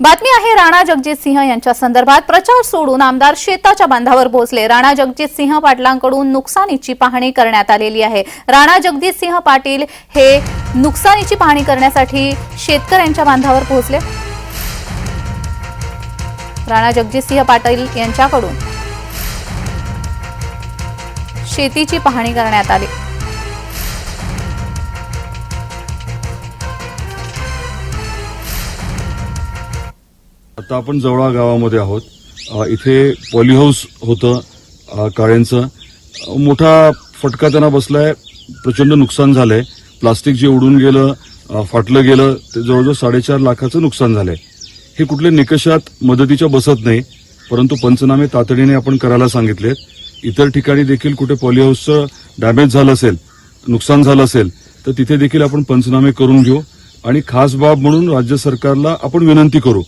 बातमी आहे राणा जगजित सिंह यांच्या संदर्भात प्रचार सोडून आमदार शेताच्या बांधावर पोहोचले राणा जगजित सिंह पाटलांकडून नुकसानीची पाहणी करण्यात आलेली आहे. राणा जगजित सिंह पाटील हे नुकसानीची पाहणी करण्यासाठी शेतकऱ्यांच्या बांधावर पोहोचले राणा जगजित सिंह पाटील यांच्याकडून शेतीची पाहणी करण्यात आली. आता आपण जवळा गावामध्ये आहोत. इथे पॉलीहाऊस होतं काळ्यांचं. मोठा फटका त्यांना बसलाय. प्रचंड नुकसान झालंय. प्लास्टिक जे उडून गेलं फाटलं गेलं ते जवळजवळ साडेचार लाखाचं नुकसान झालंय. हे कुठल्या निकषात मदतीच्या बसत नाही परंतु पंचनामे तातडीने आपण करायला सांगितलेत. इतर ठिकाणी देखील कुठे पॉलीहाऊसचं डॅमेज झालं असेल नुकसान झालं असेल तर तिथे देखील आपण पंचनामे करून घेऊ. आणि खास बाब म्हणून राज्य सरकारला आपण विनंती करू